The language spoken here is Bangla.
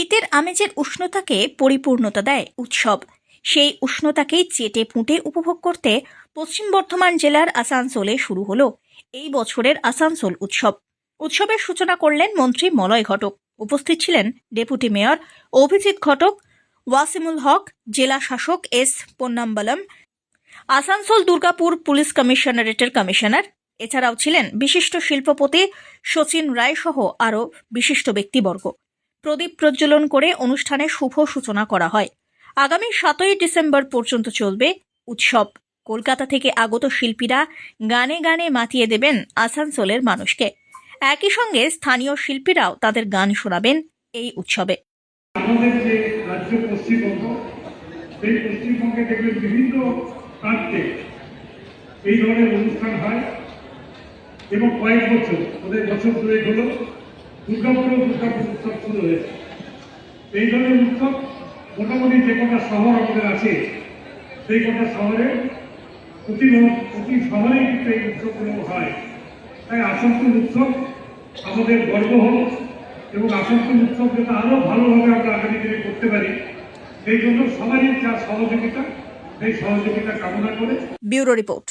শীতের আমেজের উষ্ণতাকে পরিপূর্ণতা দেয় উৎসব। সেই উষ্ণতাকেই চেটে পুঁটে উপভোগ করতে পশ্চিম বর্ধমান জেলার আসানসোলে শুরু হলো এই বছরের আসানসোল উৎসব। উৎসবের সূচনা করলেন মন্ত্রী মলয় ঘটক। উপস্থিত ছিলেন ডেপুটি মেয়র অভিজিৎ ঘটক, ওয়াসিমুল হক, জেলা শাসক এস পন্নাম্বলম, আসানসোল দুর্গাপুর পুলিশ কমিশনারেটের কমিশনার। এছাড়াও ছিলেন বিশিষ্ট শিল্পপতি শচীন রায় সহ আরও বিশিষ্ট ব্যক্তিবর্গ। প্রদীপ প্রজ্বলন করে অনুষ্ঠানে শুভ সূচনা করা হয়। আগামী সাতই ডিসেম্বর পর্যন্ত চলবে উৎসব। কলকাতা থেকে আগত শিল্পীরা গানে গানে মাতিয়ে দেবেন আসানসোলের মানুষকে। একই সঙ্গে স্থানীয় শিল্পীরাও তাদের গান শোনাবেন এই উৎসবে। পশ্চিমবঙ্গে দেখবেন বিভিন্ন প্রান্তে এই ধরনের অনুষ্ঠান হয় এবং কয়েক বছর ওদের বছর দুয়েক হলো দুর্গাপুরেও দুর্গাপুর উৎসব শুরু হয়েছে। এই ধরনের উৎসব মোটামুটি যে কটা শহর আমাদের আছে, সেই কটা শহরে প্রতি প্রতি শহরেই কিন্তু এই উৎসবগুলো হয়। তাই আসানসোল উৎসব আমাদের গর্ব হোক এবং আসানসোল উৎসব যাতে আরও ভালোভাবে আমরা আগামী দিনে করতে পারি, সেই জন্য সবারই যা সহযোগিতা, সেই সহযোগিতা কামনা করে। Bureau report.